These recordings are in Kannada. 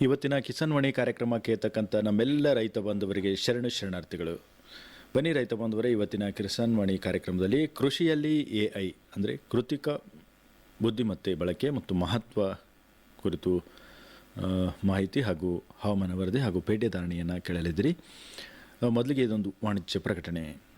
ಇವತ್ತಿನ ಕಿಸಾನ್ ವಾಣಿ ಕಾರ್ಯಕ್ರಮಕ್ಕೆ ಕೇಳ್ತಕ್ಕಂಥ ನಮ್ಮೆಲ್ಲ ರೈತ ಬಾಂಧವರಿಗೆ ಶರಣ ಶರಣಾರ್ಥಿಗಳು. ಬನ್ನಿ ರೈತ ಬಾಂಧವರೇ, ಇವತ್ತಿನ ಕಿಸಾನ್ ವಾಣಿ ಕಾರ್ಯಕ್ರಮದಲ್ಲಿ ಕೃಷಿಯಲ್ಲಿ ಎ ಐ ಅಂದರೆ ಕೃತಿಕ ಬುದ್ಧಿಮತ್ತೆ ಬಳಕೆ ಮತ್ತು ಮಹತ್ವ ಕುರಿತು ಮಾಹಿತಿ ಹಾಗೂ ಹವಾಮಾನ ವರದಿ ಹಾಗೂ ಪೇಟೆ ಧಾರಣೆಯನ್ನು ಕೇಳಲಿದ್ದೀರಿ. ಮೊದಲಿಗೆ ಇದೊಂದು ವಾಣಿಜ್ಯ ಪ್ರಕಟಣೆ.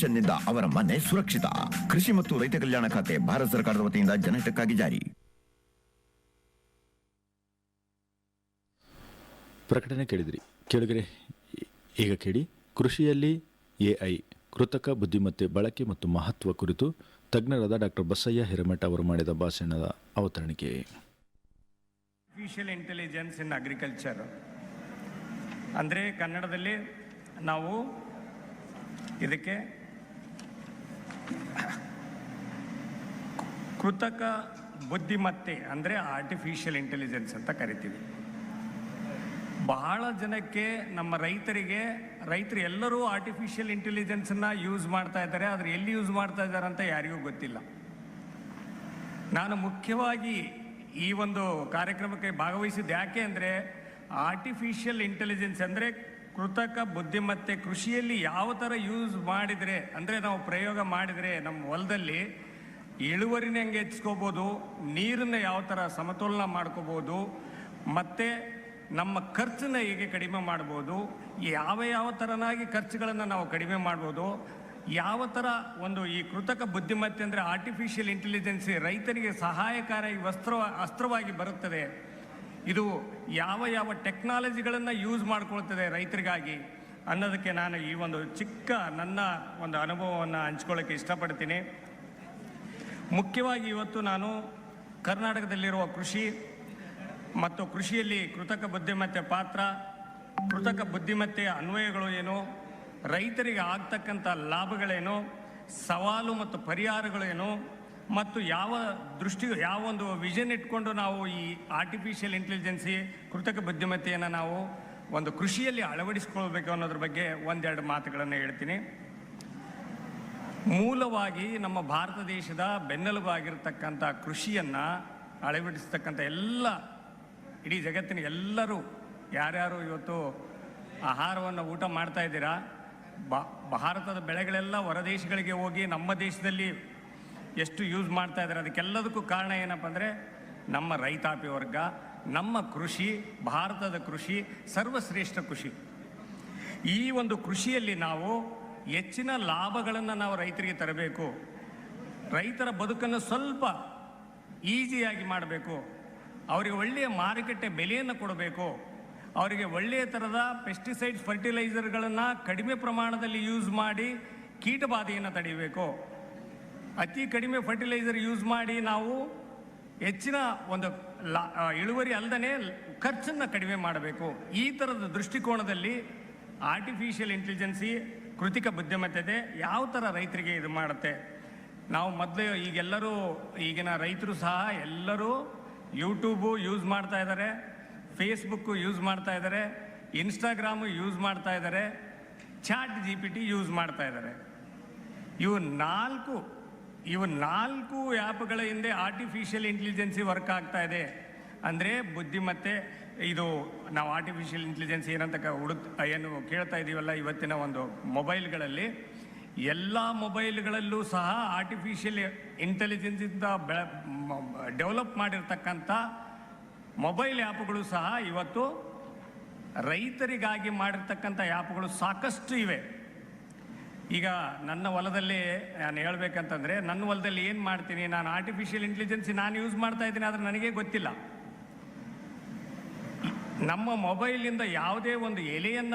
ಪೆನ್ಷನ್ನಿಂದ ಅವರ ಮನೆ ಸುರಕ್ಷಿತ. ಕೃಷಿ ಮತ್ತು ರೈತ ಕಲ್ಯಾಣ ಖಾತೆ ಭಾರತ ಸರ್ಕಾರದ ವತಿಯಿಂದ ಜನಹಿತಕ್ಕಾಗಿ ಜಾರಿ. ಪ್ರಕಟಣೆ ಕೇಳಿದಿರಿ. ಕೇಳಿದರೆ ಈಗ ಕೇಳಿ. ಕೃಷಿಯಲ್ಲಿ ಎಐ ಐ ಕೃತಕ ಬುದ್ಧಿಮತ್ತೆ ಬಳಕೆ ಮತ್ತು ಮಹತ್ವ ಕುರಿತು ತಜ್ಞರಾದ ಡಾಕ್ಟರ್ ಬಸಯ್ಯ ಹಿರೇಮಠ ಅವರು ಮಾಡಿದ ಭಾಷಣದ ಅವತರಣಿಕೆ. ಆರ್ಟಿಫಿಷಿಯಲ್ ಇಂಟೆಲಿಜೆನ್ಸ್ ಇನ್ ಅಗ್ರಿಕಲ್ಚರ್ ಅಂದರೆ ಕನ್ನಡದಲ್ಲಿ ನಾವು ಇದಕ್ಕೆ ಕೃತಕ ಬುದ್ಧಿಮತ್ತೆ ಅಂದರೆ ಆರ್ಟಿಫಿಷಿಯಲ್ ಇಂಟೆಲಿಜೆನ್ಸ್ ಅಂತ ಕರಿತೀವಿ. ಬಹಳ ಜನಕ್ಕೆ ನಮ್ಮ ರೈತರಿಗೆ, ರೈತರು ಎಲ್ಲರೂ ಆರ್ಟಿಫಿಷಿಯಲ್ ಇಂಟೆಲಿಜೆನ್ಸನ್ನು ಯೂಸ್ ಮಾಡ್ತಾ ಇದ್ದಾರೆ, ಆದರೆ ಎಲ್ಲಿ ಯೂಸ್ ಮಾಡ್ತಾ ಇದ್ದಾರೆ ಅಂತ ಯಾರಿಗೂ ಗೊತ್ತಿಲ್ಲ. ನಾನು ಮುಖ್ಯವಾಗಿ ಈ ಒಂದು ಕಾರ್ಯಕ್ರಮಕ್ಕೆ ಭಾಗವಹಿಸಿದ್ದು ಯಾಕೆ ಅಂದರೆ ಆರ್ಟಿಫಿಷಿಯಲ್ ಇಂಟೆಲಿಜೆನ್ಸ್ ಅಂದರೆ ಕೃತಕ ಬುದ್ಧಿಮತ್ತೆ ಕೃಷಿಯಲ್ಲಿ ಯಾವ ಥರ ಯೂಸ್ ಮಾಡಿದರೆ, ಅಂದರೆ ನಾವು ಪ್ರಯೋಗ ಮಾಡಿದರೆ ನಮ್ಮ ಹೊಲದಲ್ಲಿ ಇಳುವರಿನ ಹೆಂಗೆ ಹೆಚ್ಚಿಸ್ಕೋಬೋದು, ನೀರನ್ನ ಯಾವ ಥರ ಸಮತೋಲನ ಮಾಡ್ಕೋಬೋದು, ಮತ್ತು ನಮ್ಮ ಖರ್ಚನ್ನ ಹೇಗೆ ಕಡಿಮೆ ಮಾಡ್ಬೋದು, ಯಾವ ಯಾವ ಥರನಾಗಿ ಖರ್ಚುಗಳನ್ನು ನಾವು ಕಡಿಮೆ ಮಾಡ್ಬೋದು, ಯಾವ ಥರ ಒಂದು ಈ ಕೃತಕ ಬುದ್ಧಿಮತ್ತೆ ಅಂದರೆ ಆರ್ಟಿಫಿಷಿಯಲ್ ಇಂಟೆಲಿಜೆನ್ಸಿ ರೈತರಿಗೆ ಸಹಾಯಕಾರಿ ವಸ್ತ್ರ, ಅಸ್ತ್ರವಾಗಿ ಬರುತ್ತದೆ. ಇದು ಯಾವ ಯಾವ ಟೆಕ್ನಾಲಜಿಗಳನ್ನು ಯೂಸ್ ಮಾಡ್ಕೊಳ್ತದೆ ರೈತರಿಗಾಗಿ ಅನ್ನೋದಕ್ಕೆ ನಾನು ಈ ಒಂದು ಚಿಕ್ಕ ನನ್ನ ಒಂದು ಅನುಭವವನ್ನು ಹಂಚ್ಕೊಳ್ಳೋಕ್ಕೆ ಇಷ್ಟಪಡ್ತೀನಿ. ಮುಖ್ಯವಾಗಿ ಇವತ್ತು ನಾನು ಕರ್ನಾಟಕದಲ್ಲಿರುವ ಕೃಷಿ ಮತ್ತು ಕೃಷಿಯಲ್ಲಿ ಕೃತಕ ಬುದ್ಧಿಮತ್ತೆ ಪಾತ್ರ, ಕೃತಕ ಬುದ್ಧಿಮತ್ತೆಯ ಅನ್ವಯಗಳು ಏನು, ರೈತರಿಗೆ ಆಗ್ತಕ್ಕಂಥ ಲಾಭಗಳೇನು, ಸವಾಲು ಮತ್ತು ಪರಿಹಾರಗಳೇನು ಮತ್ತು ಯಾವ ದೃಷ್ಟಿ, ಯಾವ ಒಂದು ವಿಷನ್ ಇಟ್ಕೊಂಡು ನಾವು ಈ ಆರ್ಟಿಫಿಷಿಯಲ್ ಇಂಟೆಲಿಜೆನ್ಸಿ ಕೃತಕ ಬುದ್ಧಿಮತ್ತೆಯನ್ನು ನಾವು ಒಂದು ಕೃಷಿಯಲ್ಲಿ ಅಳವಡಿಸ್ಕೊಳ್ಬೇಕು ಅನ್ನೋದ್ರ ಬಗ್ಗೆ ಒಂದೆರಡು ಮಾತುಗಳನ್ನು ಹೇಳ್ತೀನಿ. ಮೂಲವಾಗಿ ನಮ್ಮ ಭಾರತ ದೇಶದ ಬೆನ್ನೆಲುಬಾಗಿರ್ತಕ್ಕಂಥ ಕೃಷಿಯನ್ನು ಅಳವಡಿಸ್ತಕ್ಕಂಥ ಎಲ್ಲ, ಇಡೀ ಜಗತ್ತಿನ ಎಲ್ಲರೂ ಯಾರ್ಯಾರು ಇವತ್ತು ಆಹಾರವನ್ನು ಊಟ ಮಾಡ್ತಾ ಇದ್ದೀರಾ ಭಾರತದ ಬೆಳೆಗಳೆಲ್ಲ ಹೊರದೇಶಗಳಿಗೆ ಹೋಗಿ ನಮ್ಮ ದೇಶದಲ್ಲಿ ಎಷ್ಟು ಯೂಸ್ ಮಾಡ್ತಾ ಇದ್ದಾರೆ ಅದಕ್ಕೆಲ್ಲದಕ್ಕೂ ಕಾರಣ ಏನಪ್ಪ ಅಂದರೆ ನಮ್ಮ ರೈತಾಪಿ ವರ್ಗ, ನಮ್ಮ ಕೃಷಿ, ಭಾರತದ ಕೃಷಿ, ಸರ್ವಶ್ರೇಷ್ಠ ಕೃಷಿ. ಈ ಒಂದು ಕೃಷಿಯಲ್ಲಿ ನಾವು ಹೆಚ್ಚಿನ ಲಾಭಗಳನ್ನು ನಾವು ರೈತರಿಗೆ ತರಬೇಕು. ರೈತರ ಬದುಕನ್ನು ಸ್ವಲ್ಪ ಈಸಿಯಾಗಿ ಮಾಡಬೇಕು. ಅವರಿಗೆ ಒಳ್ಳೆಯ ಮಾರುಕಟ್ಟೆ ಬೆಲೆಯನ್ನು ಕೊಡಬೇಕು. ಅವರಿಗೆ ಒಳ್ಳೆಯ ಥರದ ಪೆಸ್ಟಿಸೈಡ್ಸ್ ಫರ್ಟಿಲೈಸರ್ಗಳನ್ನು ಕಡಿಮೆ ಪ್ರಮಾಣದಲ್ಲಿ ಯೂಸ್ ಮಾಡಿ ಕೀಟಬಾಧೆಯನ್ನು ತಡೆಯಬೇಕು ಅತಿ ಕಡಿಮೆ ಫರ್ಟಿಲೈಸರ್ ಯೂಸ್ ಮಾಡಿ ನಾವು ಹೆಚ್ಚಿನ ಒಂದು ಇಳುವರಿ ಅಲ್ಲದೇ ಖರ್ಚನ್ನು ಕಡಿಮೆ ಮಾಡಬೇಕು. ಈ ಥರದ ದೃಷ್ಟಿಕೋನದಲ್ಲಿ ಆರ್ಟಿಫಿಷಿಯಲ್ ಇಂಟೆಲಿಜೆನ್ಸಿ ಕೃತಿಕ ಬುದ್ಧಿಮತ್ತೆ ಯಾವ ಥರ ರೈತರಿಗೆ ಇದು ಮಾಡುತ್ತೆ. ನಾವು ಮೊದಲು ಈಗೆಲ್ಲರೂ ಈಗಿನ ರೈತರು ಸಹ ಎಲ್ಲರೂ ಯೂಟ್ಯೂಬು ಯೂಸ್ ಮಾಡ್ತಾ ಇದ್ದಾರೆ ಫೇಸ್ಬುಕ್ಕು ಯೂಸ್ ಮಾಡ್ತಾ ಇದ್ದಾರೆ ಇನ್ಸ್ಟಾಗ್ರಾಮು ಯೂಸ್ ಮಾಡ್ತಾ ಇದ್ದಾರೆ chat G P T use ಮಾಡ್ತಾ ಇದ್ದಾರೆ ಇವು ನಾಲ್ಕು ಇವು ನಾಲ್ಕು ಆ್ಯಪ್ಗಳ ಹಿಂದೆ ಆರ್ಟಿಫಿಷಿಯಲ್ ಇಂಟೆಲಿಜೆನ್ಸಿ ವರ್ಕ್ ಆಗ್ತಾ ಇದೆ. ಅಂದರೆ ಬುದ್ಧಿಮತ್ತೆ, ಇದು ನಾವು ಆರ್ಟಿಫಿಷಿಯಲ್ ಇಂಟೆಲಿಜೆನ್ಸ್ ಏನಂತ ಹುಡುಕ್ ಏನು ಕೇಳ್ತಾ ಇದ್ದೀವಲ್ಲ ಇವತ್ತಿನ ಒಂದು ಮೊಬೈಲ್ಗಳಲ್ಲಿ ಎಲ್ಲ ಮೊಬೈಲ್ಗಳಲ್ಲೂ ಸಹ ಆರ್ಟಿಫಿಷಿಯಲ್ ಇಂಟೆಲಿಜೆನ್ಸಿಂದ ಬೆಳ ಡೆವಲಪ್ ಮಾಡಿರ್ತಕ್ಕಂಥ ಮೊಬೈಲ್ ಆ್ಯಪ್ಗಳು ಸಹ ಇವತ್ತು ರೈತರಿಗಾಗಿ ಮಾಡಿರ್ತಕ್ಕಂಥ ಆ್ಯಪ್ಗಳು ಸಾಕಷ್ಟು ಇವೆ. ಈಗ ನನ್ನ ಹೊಲದಲ್ಲಿ ನಾನು ಹೇಳ್ಬೇಕಂತಂದ್ರೆ ನನ್ನ ಹೊಲದಲ್ಲಿ ಏನು ಮಾಡ್ತೀನಿ? ನಾನು ಆರ್ಟಿಫಿಷಿಯಲ್ ಇಂಟೆಲಿಜೆನ್ಸ್ ನಾನು ಯೂಸ್ ಮಾಡ್ತಾ ಇದ್ದೀನಿ, ಆದರೆ ನನಗೆ ಗೊತ್ತಿಲ್ಲ. ನಮ್ಮ ಮೊಬೈಲಿಂದ ಯಾವುದೇ ಒಂದು ಎಲೆಯನ್ನ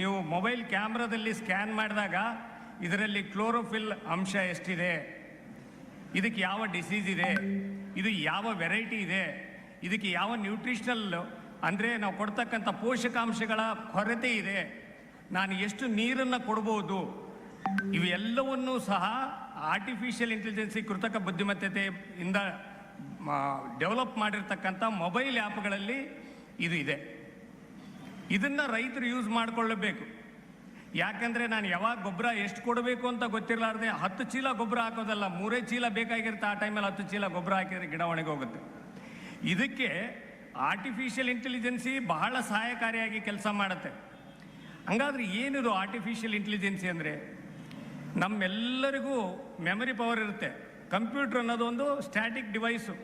ನೀವು ಮೊಬೈಲ್ ಕ್ಯಾಮ್ರಾದಲ್ಲಿ ಸ್ಕ್ಯಾನ್ ಮಾಡಿದಾಗ ಇದರಲ್ಲಿ ಕ್ಲೋರೋಫಿಲ್ ಅಂಶ ಎಷ್ಟಿದೆ? ಇದಕ್ಕೆ ಯಾವ ಡಿಸೀಸ್ ಇದೆ? ಇದು ಯಾವ ವೆರೈಟಿ ಇದೆ? ಇದಕ್ಕೆ ಯಾವ ನ್ಯೂಟ್ರಿಷನಲ್ ಅಂದರೆ ನಾವು ಕೊಡ್ತಕ್ಕಂಥ ಪೋಷಕಾಂಶಗಳ ಕೊರತೆ ಇದೆ? ನಾನು ಎಷ್ಟು ನೀರನ್ನು ಕೊಡ್ಬೋದು? ಇವೆಲ್ಲವನ್ನೂ ಸಹ ಆರ್ಟಿಫಿಷಿಯಲ್ ಇಂಟೆಲಿಜೆನ್ಸಿ ಕೃತಕ ಬುದ್ಧಿಮತ್ತತೆಯಿಂದ ಡೆವಲಪ್ ಮಾಡಿರ್ತಕ್ಕಂಥ ಮೊಬೈಲ್ ಆ್ಯಪ್ಗಳಲ್ಲಿ ಇದು ಇದೆ. ಇದನ್ನು ರೈತರು ಯೂಸ್ ಮಾಡಿಕೊಳ್ಳಬೇಕು. ಯಾಕಂದರೆ ನಾನು ಯಾವಾಗ ಗೊಬ್ಬರ ಎಷ್ಟು ಕೊಡಬೇಕು ಅಂತ ಗೊತ್ತಿರಲಾರ್ದೆ ಹತ್ತು ಚೀಲ ಗೊಬ್ಬರ ಹಾಕೋದಲ್ಲ, ಮೂರೇ ಚೀಲ ಬೇಕಾಗಿರುತ್ತೆ. ಆ ಟೈಮಲ್ಲಿ ಹತ್ತು ಚೀಲ ಗೊಬ್ಬರ ಹಾಕಿದರೆ ಗಿಡ ಒಣಗೋಗುತ್ತೆ. ಇದಕ್ಕೆ ಆರ್ಟಿಫಿಷಿಯಲ್ ಇಂಟೆಲಿಜೆನ್ಸಿ ಬಹಳ ಸಹಾಯಕಾರಿಯಾಗಿ ಕೆಲಸ ಮಾಡುತ್ತೆ. ಹಂಗಾದ್ರೆ ಏನಿದು ಆರ್ಟಿಫಿಷಿಯಲ್ ಇಂಟೆಲಿಜೆನ್ಸಿ ಅಂದರೆ? ನಮ್ಮೆಲ್ಲರಿಗೂ ಮೆಮರಿ ಪವರ್ ಇರುತ್ತೆ. ಕಂಪ್ಯೂಟರ್ ಅನ್ನೋದು ಒಂದು ಸ್ಟ್ಯಾಟಿಕ್ ಡಿವೈಸು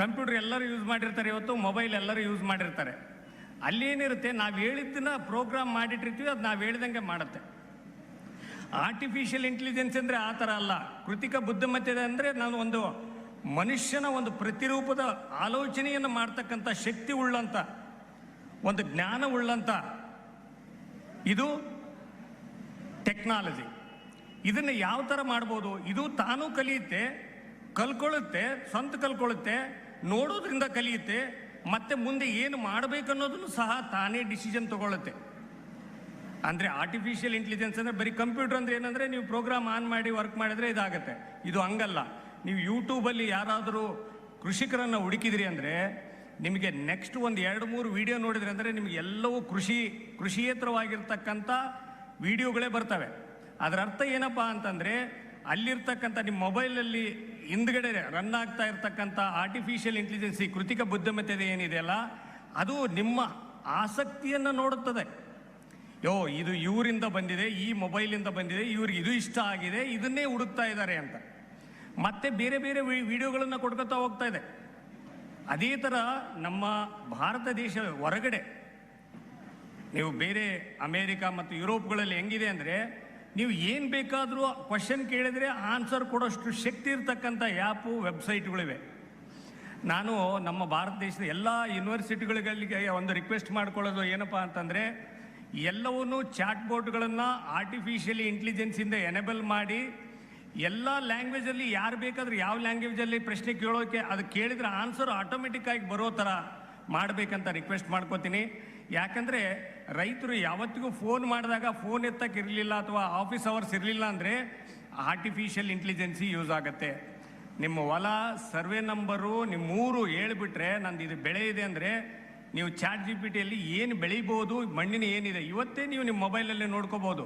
ಕಂಪ್ಯೂಟರ್ ಎಲ್ಲರೂ ಯೂಸ್ ಮಾಡಿರ್ತಾರೆ ಇವತ್ತು ಮೊಬೈಲ್ ಎಲ್ಲರೂ ಯೂಸ್ ಮಾಡಿರ್ತಾರೆ. ಅಲ್ಲೇನಿರುತ್ತೆ, ನಾವು ಹೇಳಿದ್ದನ್ನ ಪ್ರೋಗ್ರಾಮ್ ಮಾಡಿಟ್ಟಿರ್ತೀವಿ, ಅದು ನಾವು ಹೇಳ್ದಂಗೆ ಮಾಡುತ್ತೆ. ಆರ್ಟಿಫಿಷಿಯಲ್ ಇಂಟೆಲಿಜೆನ್ಸ್ ಅಂದರೆ ಆ ಥರ ಅಲ್ಲ. ಕೃತಿಕ ಬುದ್ಧಿಮತ್ತೆ ಅಂದರೆ ನಾನು ಒಂದು ಮನುಷ್ಯನ ಒಂದು ಪ್ರತಿರೂಪದ ಆಲೋಚನೆಯನ್ನು ಮಾಡ್ತಕ್ಕಂಥ ಶಕ್ತಿ ಉಳ್ಳಂಥ, ಒಂದು ಜ್ಞಾನ ಉಳ್ಳಂತ ಇದು ಟೆಕ್ನಾಲಜಿ ಇದನ್ನು ಯಾವ ಥರ ಮಾಡ್ಬೋದು? ಇದು ತಾನೂ ಕಲಿಯುತ್ತೆ ಕಲ್ಕೊಳ್ಳುತ್ತೆ ಸ್ವಂತ ಕಲ್ಕೊಳ್ಳುತ್ತೆ ನೋಡೋದ್ರಿಂದ ಕಲಿಯುತ್ತೆ, ಮತ್ತೆ ಮುಂದೆ ಏನು ಮಾಡಬೇಕು ಅನ್ನೋದನ್ನು ಸಹ ತಾನೇ ಡಿಸಿಷನ್ ತಗೊಳ್ಳುತ್ತೆ. ಅಂದರೆ ಆರ್ಟಿಫಿಷಿಯಲ್ ಇಂಟೆಲಿಜೆನ್ಸ್ ಅಂದರೆ ಬರೀ ಕಂಪ್ಯೂಟರ್ ಅಂದ್ರೆ ಏನಂದರೆ ನೀವು ಪ್ರೋಗ್ರಾಮ್ ಆನ್ ಮಾಡಿ ವರ್ಕ್ ಮಾಡಿದರೆ ಇದಾಗುತ್ತೆ. ಇದು ಹಂಗಲ್ಲ. ನೀವು ಯೂಟ್ಯೂಬಲ್ಲಿ ಯಾರಾದರೂ ಕೃಷಿಕರನ್ನು ಹುಡುಕಿದ್ರಿ ಅಂದರೆ ನಿಮಗೆ ನೆಕ್ಸ್ಟ್ ಒಂದು ಎರಡು ಮೂರು ವಿಡಿಯೋ ನೋಡಿದ್ರೆ ಅಂದರೆ ನಿಮಗೆ ಎಲ್ಲವೂ ಕೃಷಿ, ಕೃಷಿಯೇತರವಾಗಿರ್ತಕ್ಕಂಥ ವಿಡಿಯೋಗಳೇ ಬರ್ತವೆ. ಅದರ ಅರ್ಥ ಏನಪ್ಪ ಅಂತಂದರೆ ಅಲ್ಲಿರ್ತಕ್ಕಂಥ ನಿಮ್ಮ ಮೊಬೈಲಲ್ಲಿ ಹಿಂದ್ಗಡೆ ರನ್ ಆಗ್ತಾ ಇರ್ತಕ್ಕಂಥ ಆರ್ಟಿಫಿಷಿಯಲ್ ಇಂಟೆಲಿಜೆನ್ಸಿ ಕೃತಿಕ ಬುದ್ಧಿಮತ್ತೆ ಏನಿದೆಯಲ್ಲ ಅದು ನಿಮ್ಮ ಆಸಕ್ತಿಯನ್ನು ನೋಡುತ್ತದೆ. ಯೋ, ಇದು ಇವರಿಂದ ಬಂದಿದೆ, ಈ ಮೊಬೈಲಿಂದ ಬಂದಿದೆ, ಇವ್ರಿಗೆ ಇದು ಇಷ್ಟ ಆಗಿದೆ, ಇದನ್ನೇ ಹುಡುಕ್ತಾ ಇದ್ದಾರೆ ಅಂತ. ಮತ್ತೆ ಬೇರೆ ಬೇರೆ ವಿಡಿಯೋಗಳನ್ನು ಕೊಡ್ಕೊತಾ ಹೋಗ್ತಾ ಇದೆ. ಅದೇ ಥರ ನಮ್ಮ ಭಾರತ ದೇಶ ಹೊರಗಡೆ, ನೀವು ಬೇರೆ ಅಮೇರಿಕಾ ಮತ್ತು ಯುರೋಪ್ಗಳಲ್ಲಿ ಹೆಂಗಿದೆ ಅಂದರೆ, ನೀವು ಏನು ಬೇಕಾದರೂ ಕ್ವಶನ್ ಕೇಳಿದರೆ ಆನ್ಸರ್ ಕೊಡೋಷ್ಟು ಶಕ್ತಿ ಇರತಕ್ಕಂಥ ಆ್ಯಪು ವೆಬ್ಸೈಟ್ಗಳಿವೆ ನಾನು ನಮ್ಮ ಭಾರತ ದೇಶದ ಎಲ್ಲ ಯೂನಿವರ್ಸಿಟಿಗಳಿಗೆ ಒಂದು ರಿಕ್ವೆಸ್ಟ್ ಮಾಡ್ಕೊಳ್ಳೋದು ಏನಪ್ಪ ಅಂತಂದರೆ, ಎಲ್ಲವನ್ನೂ ಚಾಟ್ ಬೋರ್ಡ್ಗಳನ್ನು ಆರ್ಟಿಫಿಷಿಯಲಿ ಇಂಟೆಲಿಜೆನ್ಸಿಂದ ಎನೇಬಲ್ ಮಾಡಿ ಎಲ್ಲ ಲ್ಯಾಂಗ್ವೇಜಲ್ಲಿ ಯಾರು ಬೇಕಾದ್ರೆ ಯಾವ ಲ್ಯಾಂಗ್ವೇಜಲ್ಲಿ ಪ್ರಶ್ನೆ ಕೇಳೋಕೆ ಅದು ಕೇಳಿದ್ರೆ ಆನ್ಸರ್ ಆಟೋಮೆಟಿಕ್ ಆಗಿ ಬರೋ ಥರ ಮಾಡಬೇಕಂತ ರಿಕ್ವೆಸ್ಟ್ ಮಾಡ್ಕೋತೀನಿ. ಯಾಕಂದರೆ ರೈತರು ಯಾವತ್ತಿಗೂ ಫೋನ್ ಮಾಡಿದಾಗ ಫೋನ್ ಎತ್ತಕ್ಕೆ ಇರಲಿಲ್ಲ ಅಥವಾ ಆಫೀಸ್ ಅವರ್ಸ್ ಇರಲಿಲ್ಲ ಅಂದರೆ ಆರ್ಟಿಫಿಷಿಯಲ್ ಇಂಟೆಲಿಜೆನ್ಸಿ ಯೂಸ್ ಆಗುತ್ತೆ. ನಿಮ್ಮ ಹೊಲ ಸರ್ವೆ ನಂಬರು ನಿಮ್ಮ ಊರು ಹೇಳ್ಬಿಟ್ರೆ ನಂದು ಇದು ಬೆಳೆ ಇದೆ ಅಂದರೆ ನೀವು ಚಾಟ್ ಜಿ ಪಿ ಟಿಯಲ್ಲಿ ಏನು ಬೆಳಿಬೋದು ಮಣ್ಣಿನ ಏನಿದೆ ಇವತ್ತೇ ನೀವು ನಿಮ್ಮ ಮೊಬೈಲಲ್ಲೇ ನೋಡ್ಕೋಬೋದು.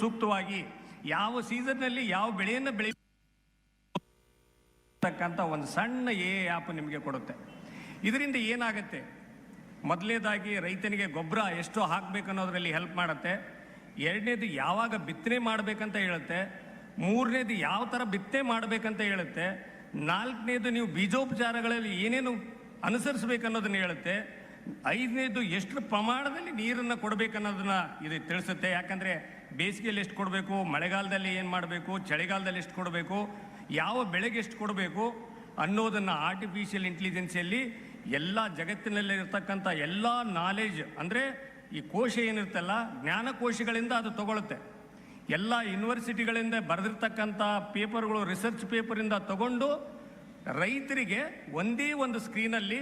ಸೂಕ್ತವಾಗಿ ಯಾವ ಸೀಸನ್ನಲ್ಲಿ ಯಾವ ಬೆಳೆಯನ್ನು ಬೆಳಿ ಒಂದು ಸಣ್ಣ ಎ ಆ್ಯಪ್ ನಿಮಗೆ ಕೊಡುತ್ತೆ. ಇದರಿಂದ ಏನಾಗುತ್ತೆ? ಮೊದಲನೇದಾಗಿ ರೈತನಿಗೆ ಗೊಬ್ಬರ ಎಷ್ಟು ಹಾಕಬೇಕು ಅನ್ನೋದರಲ್ಲಿ ಹೆಲ್ಪ್ ಮಾಡುತ್ತೆ. ಎರಡನೇದು ಯಾವಾಗ ಬಿತ್ತನೆ ಮಾಡಬೇಕಂತ ಹೇಳುತ್ತೆ. ಮೂರನೇದು ಯಾವ ಥರ ಬಿತ್ತನೆ ಮಾಡಬೇಕಂತ ಹೇಳುತ್ತೆ. ನಾಲ್ಕನೇದು ನೀವು ಬೀಜೋಪಚಾರಗಳಲ್ಲಿ ಏನೇನು ಅನುಸರಿಸಬೇಕನ್ನೋದನ್ನು ಹೇಳುತ್ತೆ. ಐದನೇದು ಎಷ್ಟು ಪ್ರಮಾಣದಲ್ಲಿ ನೀರನ್ನು ಕೊಡಬೇಕನ್ನೋದನ್ನ ಇದು ತಿಳಿಸುತ್ತೆ. ಯಾಕಂದರೆ ಬೇಸಿಗೆಯಲ್ಲಿ ಎಷ್ಟು ಕೊಡಬೇಕು, ಮಳೆಗಾಲದಲ್ಲಿ ಏನು ಮಾಡಬೇಕು, ಚಳಿಗಾಲದಲ್ಲಿ ಎಷ್ಟು ಕೊಡಬೇಕು, ಯಾವ ಬೆಳೆಗೆ ಎಷ್ಟು ಕೊಡಬೇಕು ಅನ್ನೋದನ್ನು ಆರ್ಟಿಫಿಷಿಯಲ್ ಇಂಟೆಲಿಜೆನ್ಸಿಯಲ್ಲಿ ಎಲ್ಲ ಜಗತ್ತಿನಲ್ಲಿ ಇರ್ತಕ್ಕಂಥ ಎಲ್ಲ ನಾಲೆಜ್ ಅಂದರೆ ಈ ಕೋಶ ಏನಿರ್ತಲ್ಲ ಜ್ಞಾನಕೋಶಗಳಿಂದ ಅದು ತಗೊಳುತ್ತೆ. ಎಲ್ಲ ಯೂನಿವರ್ಸಿಟಿಗಳಿಂದ ಬರೆದಿರ್ತಕ್ಕಂಥ ಪೇಪರ್ಗಳು ರಿಸರ್ಚ್ ಪೇಪರಿಂದ ತಗೊಂಡು ರೈತರಿಗೆ ಒಂದೇ ಒಂದು ಸ್ಕ್ರೀನಲ್ಲಿ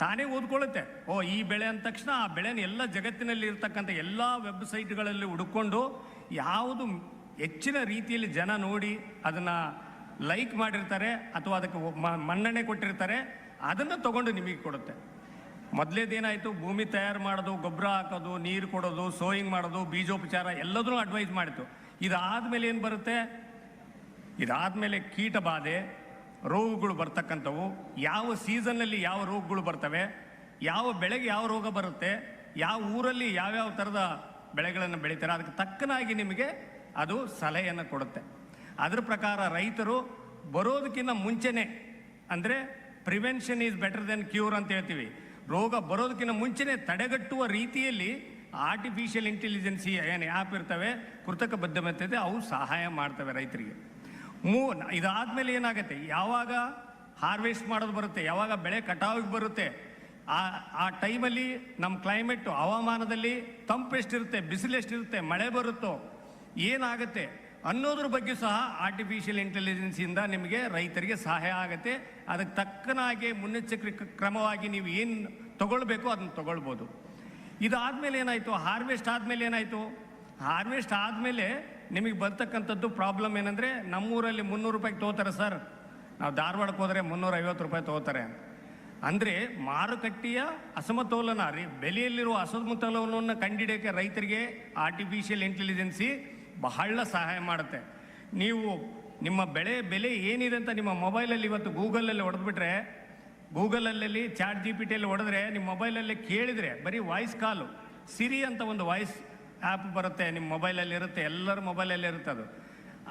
ತಾನೇ ಓದ್ಕೊಳ್ಳುತ್ತೆ. ಓ, ಈ ಬೆಳೆ ಅಂದ ತಕ್ಷಣ ಆ ಬೆಳೆನ ಎಲ್ಲ ಜಗತ್ತಿನಲ್ಲಿ ಇರ್ತಕ್ಕಂಥ ಎಲ್ಲ ವೆಬ್ಸೈಟ್ಗಳಲ್ಲಿ ಹುಡುಕೊಂಡು ಯಾವುದು ಹೆಚ್ಚಿನ ರೀತಿಯಲ್ಲಿ ಜನ ನೋಡಿ ಅದನ್ನು ಲೈಕ್ ಮಾಡಿರ್ತಾರೆ ಅಥವಾ ಅದಕ್ಕೆ ಮನ್ನಣೆ ಕೊಟ್ಟಿರ್ತಾರೆ, ಅದನ್ನು ತಗೊಂಡು ನಿಮಗೆ ಕೊಡುತ್ತೆ. ಮೊದಲೇದೇನಾಯಿತು, ಭೂಮಿ ತಯಾರು ಮಾಡೋದು, ಗೊಬ್ಬರ ಹಾಕೋದು, ನೀರು ಕೊಡೋದು ಸೋಯಿಂಗ್ ಮಾಡೋದು, ಬೀಜೋಪಚಾರ ಎಲ್ಲದನ್ನೂ ಅಡ್ವೈಸ್ ಮಾಡಿತು ಇದಾದ್ಮೇಲೆ ಏನು ಬರುತ್ತೆ? ಇದಾದ್ಮೇಲೆ ಕೀಟ ಬಾಧೆ ರೋಗಗಳು ಬರ್ತಕ್ಕಂಥವು, ಯಾವ ಸೀಸನ್ನಲ್ಲಿ ಯಾವ ರೋಗಗಳು ಬರ್ತವೆ, ಯಾವ ಬೆಳೆಗೆ ಯಾವ ರೋಗ ಬರುತ್ತೆ, ಯಾವ ಊರಲ್ಲಿ ಯಾವ್ಯಾವ ಥರದ ಬೆಳೆಗಳನ್ನು ಬೆಳೀತಾರೆ, ಅದಕ್ಕೆ ತಕ್ಕನಾಗಿ ನಿಮಗೆ ಅದು ಸಲಹೆಯನ್ನು ಕೊಡುತ್ತೆ. ಅದ್ರ ಪ್ರಕಾರ ರೈತರು ಬರೋದಕ್ಕಿಂತ ಮುಂಚೆನೆ, ಅಂದರೆ prevention is better than cure ಅಂತ ಹೇಳ್ತೀವಿ. ರೋಗ ಬರೋದಕ್ಕಿಂತ ಮುಂಚೆನೆ ತಡೆಗಟ್ಟುವ ರೀತಿಯಲ್ಲಿ ಆರ್ಟಿಫಿಷಿಯಲ್ ಇಂಟೆಲಿಜೆನ್ಸಿ ಏನು ಆ್ಯಪ್ ಇರ್ತವೆ, ಕೃತಕ ಬದ್ಧಮತ್ತೆ ಅವು ಸಹಾಯ ಮಾಡ್ತವೆ ರೈತರಿಗೆ. ಮೂ, ಇದಾದ್ಮೇಲೆ ಏನಾಗುತ್ತೆ? ಯಾವಾಗ ಹಾರ್ವೆಸ್ಟ್ ಮಾಡೋದು ಬರುತ್ತೆ, ಯಾವಾಗ ಬೆಳೆ ಕಟಾವಿಗೆ ಬರುತ್ತೆ, ಆ ಆ ಟೈಮಲ್ಲಿ ನಮ್ಮ ಕ್ಲೈಮೇಟು ಹವಾಮಾನದಲ್ಲಿ ತಂಪು ಎಷ್ಟಿರುತ್ತೆ, ಬಿಸಿಲು ಎಷ್ಟಿರುತ್ತೆ, ಮಳೆ ಬರುತ್ತೋ, ಏನಾಗುತ್ತೆ? ಅನ್ನೋದ್ರ ಬಗ್ಗೆ ಸಹ ಆರ್ಟಿಫಿಷಿಯಲ್ ಇಂಟೆಲಿಜೆನ್ಸಿಂದ ನಿಮಗೆ ರೈತರಿಗೆ ಸಹಾಯ ಆಗುತ್ತೆ. ಅದಕ್ಕೆ ತಕ್ಕನಾಗಿ ಮುನ್ನೆಚ್ಚರಿಕೆ ಕ್ರಮವಾಗಿ ನೀವು ಏನು ತಗೊಳ್ಬೇಕು ಅದನ್ನು ತಗೊಳ್ಬೋದು. ಇದಾದ್ಮೇಲೆ ಏನಾಯಿತು? ಹಾರ್ವೆಸ್ಟ್ ಆದಮೇಲೆ ಏನಾಯಿತು? ಹಾರ್ವೆಸ್ಟ್ ಆದಮೇಲೆ ನಿಮಗೆ ಬರ್ತಕ್ಕಂಥದ್ದು ಪ್ರಾಬ್ಲಮ್ ಏನಂದರೆ ನಮ್ಮೂರಲ್ಲಿ ಮುನ್ನೂರು ರೂಪಾಯಿಗೆ ತೊಗೋತಾರೆ ಸರ್ ನಾವು ಧಾರವಾಡಕ್ಕೆ ಹೋದರೆ ಮುನ್ನೂರ ಐವತ್ತು ರೂಪಾಯಿ ತೊಗೋತಾರೆ ಅಂದರೆ ಮಾರುಕಟ್ಟೆಯ ಅಸಮತೋಲನ, ರೀ, ಬೆಲೆಯಲ್ಲಿರುವ ಅಸಮತೋಲನವನ್ನು ಕಂಡಿಡಿಯೋಕ್ಕೆ ರೈತರಿಗೆ ಆರ್ಟಿಫಿಷಿಯಲ್ ಇಂಟೆಲಿಜೆನ್ಸಿ ಬಹಳ ಸಹಾಯ ಮಾಡುತ್ತೆ. ನೀವು ನಿಮ್ಮ ಬೆಳೆ, ಬೆಲೆ ಏನಿದೆ ಅಂತ ನಿಮ್ಮ ಮೊಬೈಲಲ್ಲಿ ಇವತ್ತು ಗೂಗಲಲ್ಲಿ ಹೊಡೆದ್ಬಿಟ್ರೆ ಗೂಗಲಲ್ಲಿ ಚಾಟ್ ಜಿ ಪಿ ಟಿಯಲ್ಲಿ ಹೊಡೆದ್ರೆ, ನಿಮ್ಮ ಮೊಬೈಲಲ್ಲಿ ಕೇಳಿದರೆ ಬರೀ ವಾಯ್ಸ್ ಕಾಲು ಸಿರಿ ಅಂತ ಒಂದು ವಾಯ್ಸ್ ಆ್ಯಪ್ ಬರುತ್ತೆ ನಿಮ್ಮ ಮೊಬೈಲಲ್ಲಿ ಇರುತ್ತೆ ಎಲ್ಲರ ಮೊಬೈಲಲ್ಲಿ ಇರುತ್ತೆ ಅದು.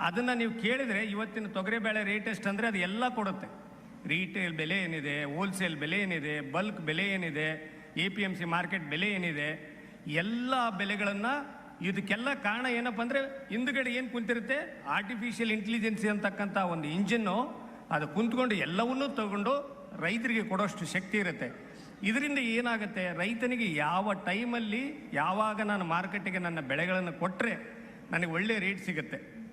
ಅದನ್ನು ನೀವು ಕೇಳಿದರೆ ಇವತ್ತಿನ ತೊಗರಿಬೇಳೆ ರೇಟ್ ಎಷ್ಟು ಅಂದರೆ ಅದು ಎಲ್ಲ ಕೊಡುತ್ತೆ. ರೀಟೇಲ್ ಬೆಲೆ ಏನಿದೆ ಹೋಲ್ಸೇಲ್ ಬೆಲೆ ಏನಿದೆ ಬಲ್ಕ್ ಬೆಲೆ ಏನಿದೆ A P M C market ಬೆಲೆ ಏನಿದೆ, ಎಲ್ಲ ಬೆಲೆಗಳನ್ನು ಇದಕ್ಕೆಲ್ಲ ಕಾರಣ ಏನಪ್ಪ ಅಂದರೆ ಹಿಂದುಗಡೆ ಏನು ಕುಂತಿರುತ್ತೆ? ಆರ್ಟಿಫಿಷಿಯಲ್ ಇಂಟೆಲಿಜೆನ್ಸಿ ಅಂತಕ್ಕಂಥ ಒಂದು ಇಂಜಿನ್ನು ಅದು ಕುಂತ್ಕೊಂಡು ಎಲ್ಲವನ್ನೂ ತಗೊಂಡು ರೈತರಿಗೆ ಕೊಡೋಷ್ಟು ಶಕ್ತಿ ಇರುತ್ತೆ. ಇದರಿಂದ ಏನಾಗುತ್ತೆ? ರೈತನಿಗೆ ಯಾವ ಟೈಮಲ್ಲಿ ಯಾವಾಗ ನಾನು ಮಾರುಕಟ್ಟೆಗೆ ನನ್ನ ಬೆಳೆಗಳನ್ನು ಕೊಟ್ಟರೆ ನನಗೆ ಒಳ್ಳೆಯ ರೇಟ್ ಸಿಗುತ್ತೆ.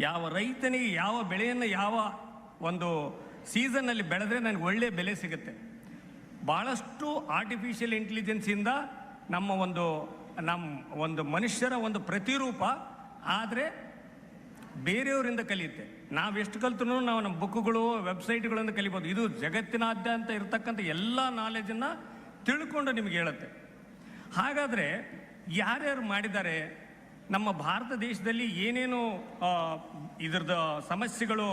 ಯಾವ ರೈತನಿಗೆ ಯಾವ ಬೆಳೆಯನ್ನು ಯಾವ ಒಂದು ಸೀಸನ್ನಲ್ಲಿ ಬೆಳೆದ್ರೆ ನನಗೆ ಒಳ್ಳೆಯ ಬೆಲೆ ಸಿಗುತ್ತೆ. ಭಾಳಷ್ಟು ಆರ್ಟಿಫಿಷಿಯಲ್ ಇಂಟೆಲಿಜೆನ್ಸಿಂದ ನಮ್ಮ ಒಂದು ನಮ್ಮ ಒಂದು ಮನುಷ್ಯರ ಒಂದು ಪ್ರತಿರೂಪ ಆದರೆ ಬೇರೆಯವರಿಂದ ಕಲಿಯುತ್ತೆ. ನಾವು ಎಷ್ಟು ಕಲ್ತರೂ ನಾವು ನಮ್ಮ ಬುಕ್ಗಳು, ವೆಬ್ಸೈಟ್ಗಳನ್ನು ಕಲಿಬೋದು. ಇದು ಜಗತ್ತಿನಾದ್ಯಂತ ಇರತಕ್ಕಂಥ ಎಲ್ಲ ನಾಲೆಜನ್ನು ತಿಳ್ಕೊಂಡು ನಿಮಗೆ ಹೇಳುತ್ತೆ. ಹಾಗಾದರೆ ಯಾರ್ಯಾರು ಮಾಡಿದ್ದಾರೆ? ನಮ್ಮ ಭಾರತ ದೇಶದಲ್ಲಿ ಏನೇನು ಇದ್ರದ್ದು ಸಮಸ್ಯೆಗಳು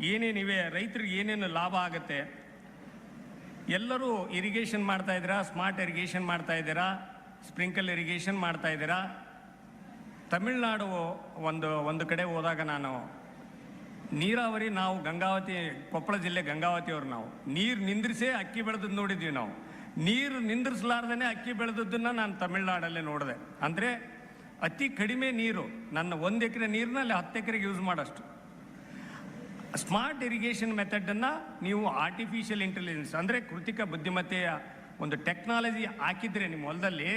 ಏನೇನಿವೆ ರೈತರಿಗೆ ಏನೇನು ಲಾಭ ಆಗುತ್ತೆ? ಎಲ್ಲರೂ ಇರಿಗೇಷನ್ ಮಾಡ್ತಾ ಇದ್ದೀರಾ? ಸ್ಮಾರ್ಟ್ ಇರಿಗೇಷನ್ ಮಾಡ್ತಾ ಇದ್ದೀರಾ? ಸ್ಪ್ರಿಂಕಲ್ ಇರಿಗೇಷನ್ ಮಾಡ್ತಾ ಇದ್ದೀರಾ? ತಮಿಳ್ನಾಡು ಒಂದು ಒಂದು ಕಡೆ ಹೋದಾಗ ನಾನು ನೀರಾವರಿ ನಾವು ಗಂಗಾವತಿ, ಕೊಪ್ಪಳ ಜಿಲ್ಲೆ ಗಂಗಾವತಿಯವರು ನಾವು. ನೀರು ನಿಂದ್ರಿಸೇ ಅಕ್ಕಿ ಬೆಳೆದದ್ದು ನೋಡಿದ್ವಿ ನಾವು. ನೀರು ನಿಂದ್ರಿಸಲಾರ್ದೇ ಅಕ್ಕಿ ಬೆಳೆದದ್ದನ್ನು ನಾನು ತಮಿಳ್ನಾಡಲ್ಲೇ ನೋಡಿದೆ. ಅಂದರೆ ಅತಿ ಕಡಿಮೆ ನೀರು, ನನ್ನ ಒಂದು ಎಕರೆ ಅಲ್ಲಿ ಹತ್ತು ಎಕರೆಗೆ ಯೂಸ್ ಮಾಡೋಷ್ಟು. ಸ್ಮಾರ್ಟ್ ಇರಿಗೇಷನ್ ಮೆಥಡನ್ನು ನೀವು ಆರ್ಟಿಫಿಷಿಯಲ್ ಇಂಟೆಲಿಜೆನ್ಸ್ ಅಂದರೆ ಕೃತಿಕ ಬುದ್ಧಿಮತ್ತೆಯ ಒಂದು ಟೆಕ್ನಾಲಜಿ ಹಾಕಿದರೆ ನಿಮ್ಮ ಹೊಲದಲ್ಲಿ,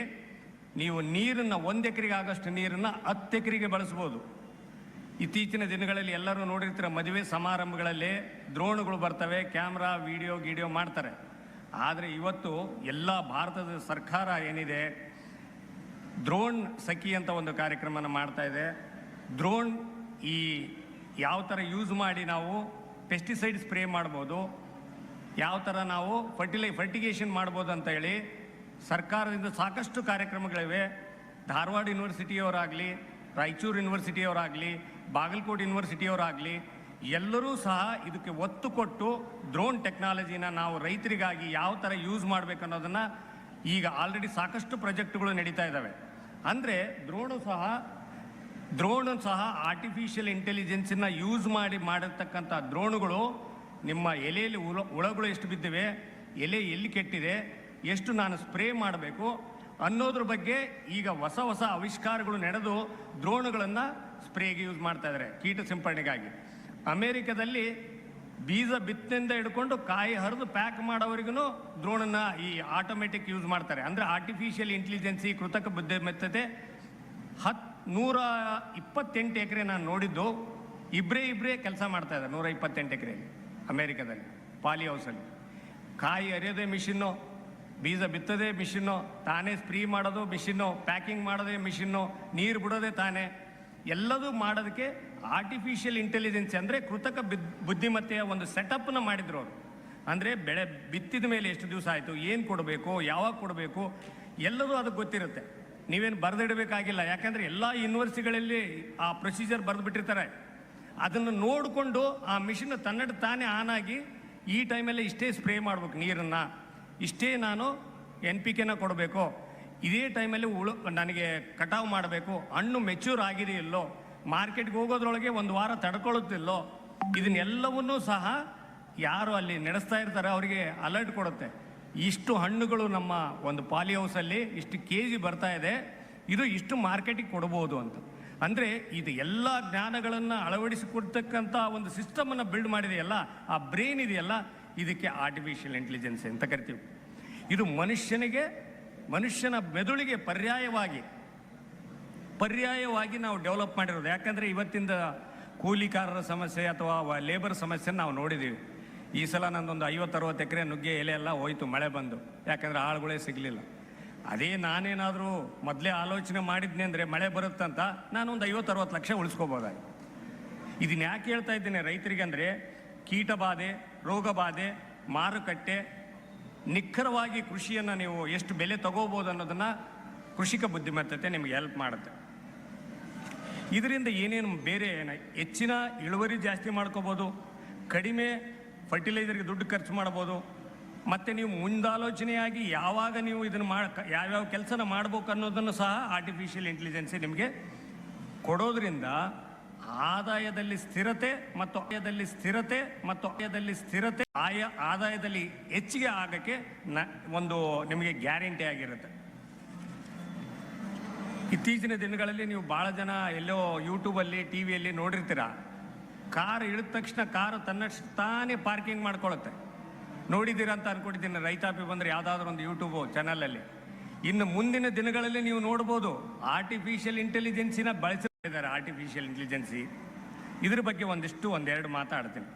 ನೀವು ನೀರನ್ನು ಒಂದು ಎಕರೆಗೆ ಆಗೋಷ್ಟು ನೀರನ್ನು ಹತ್ತು ಎಕರೆಗೆ ಬಳಸ್ಬೋದು. ಇತ್ತೀಚಿನ ದಿನಗಳಲ್ಲಿ ಎಲ್ಲರೂ ನೋಡಿರ್ತೀರ ಮದುವೆ ಸಮಾರಂಭಗಳಲ್ಲಿ ದ್ರೋಣಗಳು ಬರ್ತವೆ, ಕ್ಯಾಮ್ರಾ, ವಿಡಿಯೋ, ಗಿಡಿಯೋ ಮಾಡ್ತಾರೆ. ಆದರೆ ಇವತ್ತು ಎಲ್ಲ ಭಾರತದ ಸರ್ಕಾರ ಏನಿದೆ, ದ್ರೋಣ್ ಸಖಿ ಅಂತ ಒಂದು ಕಾರ್ಯಕ್ರಮನ ಮಾಡ್ತಾ ಇದೆ. ದ್ರೋಣ್ ಈ ಯಾವ ಥರ ಯೂಸ್ ಮಾಡಿ ನಾವು ಪೆಸ್ಟಿಸೈಡ್ ಸ್ಪ್ರೇ ಮಾಡ್ಬೋದು, ಯಾವ ಥರ ನಾವು ಫರ್ಟಿಲೈ ಫರ್ಟಿಗೇಷನ್ ಮಾಡ್ಬೋದು ಅಂತ ಹೇಳಿ ಸರ್ಕಾರದಿಂದ ಸಾಕಷ್ಟು ಕಾರ್ಯಕ್ರಮಗಳಿವೆ. ಧಾರವಾಡ ಯೂನಿವರ್ಸಿಟಿಯವರಾಗಲಿ ರಾಯಚೂರು ಯೂನಿವರ್ಸಿಟಿಯವರಾಗಲಿ ಬಾಗಲಕೋಟೆ ಯೂನಿವರ್ಸಿಟಿಯವರಾಗಲಿ ಎಲ್ಲರೂ ಸಹ ಇದಕ್ಕೆ ಒತ್ತು ಕೊಟ್ಟು ಡ್ರೋನ್ ಟೆಕ್ನಾಲಜಿನ ನಾವು ರೈತರಿಗಾಗಿ ಯಾವ ಥರ ಯೂಸ್ ಮಾಡಬೇಕು ಅನ್ನೋದನ್ನು ಈಗ ಆಲ್ರೆಡಿ ಸಾಕಷ್ಟು ಪ್ರಾಜೆಕ್ಟ್ಗಳು ನಡೀತಾ ಇದ್ದಾವೆ ಅಂದರೆ ದ್ರೋಣು ಸಹ ದ್ರೋಣು ಸಹ ಆರ್ಟಿಫಿಷಿಯಲ್ ಇಂಟೆಲಿಜೆನ್ಸನ್ನು ಯೂಸ್ ಮಾಡಿ ಮಾಡಿರ್ತಕ್ಕಂಥ ದ್ರೋಣುಗಳು ನಿಮ್ಮ ಎಲೆಯಲ್ಲಿ ಹುಳ ಹುಳಗಳು ಎಷ್ಟು ಬಿದ್ದಿವೆ, ಎಲೆ ಎಲ್ಲಿ ಕೆಟ್ಟಿದೆ, ಎಷ್ಟು ನಾನು ಸ್ಪ್ರೇ ಮಾಡಬೇಕು ಅನ್ನೋದ್ರ ಬಗ್ಗೆ ಈಗ ಹೊಸ ಹೊಸ ಆವಿಷ್ಕಾರಗಳು ನಡೆದು ದ್ರೋಣುಗಳನ್ನು ಸ್ಪ್ರೇಗೆ ಯೂಸ್ ಮಾಡ್ತಾ ಇದ್ದಾರೆ ಕೀಟ ಸಿಂಪರಣೆಗಾಗಿ ಅಮೇರಿಕದಲ್ಲಿ ಬೀಜ ಬಿತ್ತಿನಿಂದ ಹಿಡ್ಕೊಂಡು ಕಾಯಿ ಹರಿದು ಪ್ಯಾಕ್ ಮಾಡೋವರೆಗೂ ದ್ರೋಣನ ಈ ಆಟೋಮೆಟಿಕ್ ಯೂಸ್ ಮಾಡ್ತಾರೆ. ಅಂದರೆ ಆರ್ಟಿಫಿಷಿಯಲ್ ಇಂಟೆಲಿಜೆನ್ಸಿ ಕೃತಕ ಬುದ್ಧಿಮತ್ತತೆ ಹತ್, ನೂರ ಇಪ್ಪತ್ತೆಂಟು ಎಕರೆ ನಾನು ನೋಡಿದ್ದು ಇಬ್ಬರೇ ಇಬ್ಬರೇ ಕೆಲಸ ಮಾಡ್ತಾ ಇದ್ದಾರೆ ನೂರ ಇಪ್ಪತ್ತೆಂಟು ಎಕರೆಯಲ್ಲಿ, ಅಮೇರಿಕಾದಲ್ಲಿ, ಪಾಲಿ ಹೌಸಲ್ಲಿ. ಕಾಯಿ ಅರಿಯೋದೇ ಮಿಷಿನ್ನು, ಬೀಜ ಬಿತ್ತೋದೇ ಮಿಷಿನ್ನು, ತಾನೇ ಸ್ಪ್ರೀ ಮಾಡೋದು ಮಿಷಿನ್ನು, ಪ್ಯಾಕಿಂಗ್ ಮಾಡೋದೇ ಮಿಷಿನ್ನು, ನೀರು ಬಿಡೋದೇ ತಾನೇ. ಎಲ್ಲದೂ ಮಾಡೋದಕ್ಕೆ ಆರ್ಟಿಫಿಷಿಯಲ್ ಇಂಟೆಲಿಜೆನ್ಸ್ ಅಂದರೆ ಕೃತಕ ಬಿದ್- ಬುದ್ಧಿಮತ್ತೆಯ ಒಂದು ಸೆಟಪ್ನ ಮಾಡಿದ್ರು ಅವರು. ಅಂದರೆ ಬೆಳೆ ಬಿತ್ತಿದ ಮೇಲೆ ಎಷ್ಟು ದಿವಸ ಆಯಿತು, ಏನು ಕೊಡಬೇಕು, ಯಾವಾಗ ಕೊಡಬೇಕು, ಎಲ್ಲದೂ ಅದಕ್ಕೆ ಗೊತ್ತಿರುತ್ತೆ. ನೀವೇನು ಬರೆದಿಡಬೇಕಾಗಿಲ್ಲ. ಯಾಕಂದರೆ ಎಲ್ಲ ಯೂನಿವರ್ಸಿಟಿಗಳಲ್ಲಿ ಆ ಪ್ರೊಸೀಜರ್ ಬರೆದು ಬಿಟ್ಟಿರ್ತಾರೆ ಅದನ್ನು ನೋಡಿಕೊಂಡು ಆ ಮಿಷಿನ್ ತನ್ನಡ ತಾನೇ ಆನ್ ಆಗಿ ಈ ಟೈಮಲ್ಲಿ ಇಷ್ಟೇ ಸ್ಪ್ರೇ ಮಾಡ್ಬೇಕು ನೀರನ್ನು. ಇಷ್ಟೇ ನಾನು ಎನ್ ಪಿ ಕೆನ ಕೊಡಬೇಕು. ಇದೇ ಟೈಮಲ್ಲಿ ಉಳು, ನನಗೆ ಕಟಾವು ಮಾಡಬೇಕು, ಹಣ್ಣು ಮೆಚ್ಯೂರ್ ಆಗಿದೆಯಲ್ಲೋ ಮಾರ್ಕೆಟ್ಗೆ ಹೋಗೋದ್ರೊಳಗೆ ಒಂದು ವಾರ ತಡ್ಕೊಳ್ಳುತ್ತಿಲ್ಲೋ, ಇದನ್ನೆಲ್ಲವನ್ನೂ ಸಹ ಯಾರು ಅಲ್ಲಿ ನಡೆಸ್ತಾ ಇರ್ತಾರೆ ಅವರಿಗೆ ಅಲರ್ಟ್ ಕೊಡುತ್ತೆ. ಇಷ್ಟು ಹಣ್ಣುಗಳು ನಮ್ಮ ಒಂದು ಪಾಲಿ ಹೌಸಲ್ಲಿ ಇಷ್ಟು ಕೆ ಜಿ ಬರ್ತಾ ಇದೆ, ಇದು ಇಷ್ಟು ಮಾರ್ಕೆಟಿಗೆ ಕೊಡ್ಬೋದು ಅಂತ. ಅಂದರೆ ಇದು ಎಲ್ಲ ಜ್ಞಾನಗಳನ್ನು ಅಳವಡಿಸಿಕೊಡ್ತಕ್ಕಂಥ ಒಂದು ಸಿಸ್ಟಮನ್ನು ಬಿಲ್ಡ್ ಮಾಡಿದೆಯಲ್ಲ, ಆ ಬ್ರೈನ್ ಇದೆಯಲ್ಲ, ಇದಕ್ಕೆ ಆರ್ಟಿಫಿಷಿಯಲ್ ಇಂಟೆಲಿಜೆನ್ಸ್ ಅಂತ ಕರಿತೀವಿ. ಇದು ಮನುಷ್ಯನಿಗೆ ಮನುಷ್ಯನ ಮೆದುಳಿಗೆ ಪರ್ಯಾಯವಾಗಿ ಪರ್ಯಾಯವಾಗಿ ನಾವು ಡೆವಲಪ್ ಮಾಡಿರೋದು. ಯಾಕಂದರೆ ಇವತ್ತಿಂದ ಕೂಲಿಕಾರರ ಸಮಸ್ಯೆ ಅಥವಾ ಲೇಬರ್ ಸಮಸ್ಯೆ ನಾವು ನೋಡಿದ್ದೀವಿ ಈ ಸಲ ನಂದೊಂದು ಐವತ್ತು ಅರವತ್ತು ಎಕರೆ ನುಗ್ಗೆ ಎಲೆ ಎಲ್ಲ ಹೋಯ್ತು, ಮಳೆ ಬಂದು. ಯಾಕಂದರೆ ಆಳುಗಳೇ ಸಿಗಲಿಲ್ಲ. ಅದೇ ನಾನೇನಾದರೂ ಮೊದಲೇ ಆಲೋಚನೆ ಮಾಡಿದ್ನಿ ಅಂದರೆ ಮಳೆ ಬರುತ್ತಂತ ನಾನೊಂದು ಐವತ್ತು ಅರವತ್ತು ಲಕ್ಷ ಉಳಿಸ್ಕೋಬೋದಾಗಿ. ಇದನ್ನ ಯಾಕೆ ಹೇಳ್ತಾ ಇದ್ದೇನೆ ರೈತರಿಗೆ ಅಂದರೆ ಕೀಟ ಬಾಧೆ ರೋಗ ಬಾಧೆ ಮಾರುಕಟ್ಟೆ ನಿಖರವಾಗಿ ಕೃಷಿಯನ್ನು ನೀವು ಎಷ್ಟು ಬೆಲೆ ತಗೋಬೋದು ಅನ್ನೋದನ್ನು ಕೃಷಿಕ ಬುದ್ಧಿಮತ್ತತೆ ನಿಮಗೆ ಹೆಲ್ಪ್ ಮಾಡುತ್ತೆ. ಇದರಿಂದ ಏನೇನು ಬೇರೆ ಏನ- ಹೆಚ್ಚಿನ ಇಳುವರಿ ಜಾಸ್ತಿ ಮಾಡ್ಕೋಬೋದು, ಕಡಿಮೆ ಫರ್ಟಿಲೈಸರ್ಗೆ ದುಡ್ಡು ಖರ್ಚು ಮಾಡ್ಬೋದು, ಮತ್ತು ನೀವು ಮುಂದಾಲೋಚನೆಯಾಗಿ ಯಾವಾಗ ನೀವು ಇದನ್ನು ಮಾಡ ಯಾವ್ಯಾವ ಕೆಲಸನ ಮಾಡ್ಬೇಕು ಅನ್ನೋದನ್ನು ಸಹ ಆರ್ಟಿಫಿಷಿಯಲ್ ಇಂಟೆಲಿಜೆನ್ಸಿ ನಿಮಗೆ ಕೊಡೋದ್ರಿಂದ ಆದಾಯದಲ್ಲಿ ಸ್ಥಿರತೆ ಮತ್ತು ಆಯದಲ್ಲಿ ಸ್ಥಿರತೆ ಮತ್ತು ಆಯದಲ್ಲಿ ಸ್ಥಿರತೆ ಆಯ, ಆದಾಯದಲ್ಲಿ ಹೆಚ್ಚಿಗೆ ಆಗಕ್ಕೆ ನ, ಒಂದು ನಿಮಗೆ ಗ್ಯಾರಂಟಿ ಆಗಿರುತ್ತೆ. ಇತ್ತೀಚಿನ ದಿನಗಳಲ್ಲಿ ನೀವು ಭಾಳ ಜನ ಎಲ್ಲೋ ಯೂಟ್ಯೂಬಲ್ಲಿ ಟಿ ವಿಯಲ್ಲಿ ನೋಡಿರ್ತೀರ. ಕಾರ್ ಇಳಿದ ತಕ್ಷಣ ಕಾರು ತನ್ನಷ್ಟು ತಾನೇ ಪಾರ್ಕಿಂಗ್ ಮಾಡ್ಕೊಳ್ಳುತ್ತೆ. ನೋಡಿದ್ದೀರ ಅಂತ ಅನ್ಕೊಂಡಿದ್ದೀನಿ, ರೈತಾಪಿ ಬಂದರೆ ಯಾವುದಾದ್ರೂ ಒಂದು ಯೂಟ್ಯೂಬು ಚಾನಲಲ್ಲಿ ಇನ್ನು ಮುಂದಿನ ದಿನಗಳಲ್ಲಿ ನೀವು ನೋಡ್ಬೋದು ಆರ್ಟಿಫಿಷಿಯಲ್ ಇಂಟೆಲಿಜೆನ್ಸಿನ ಬಳಸಿದ್ದಾರೆ ಆರ್ಟಿಫಿಷಿಯಲ್ ಇಂಟೆಲಿಜೆನ್ಸಿ ಇದ್ರ ಬಗ್ಗೆ ಒಂದಿಷ್ಟು ಒಂದೆರಡು ಮಾತಾಡ್ತೀನಿ.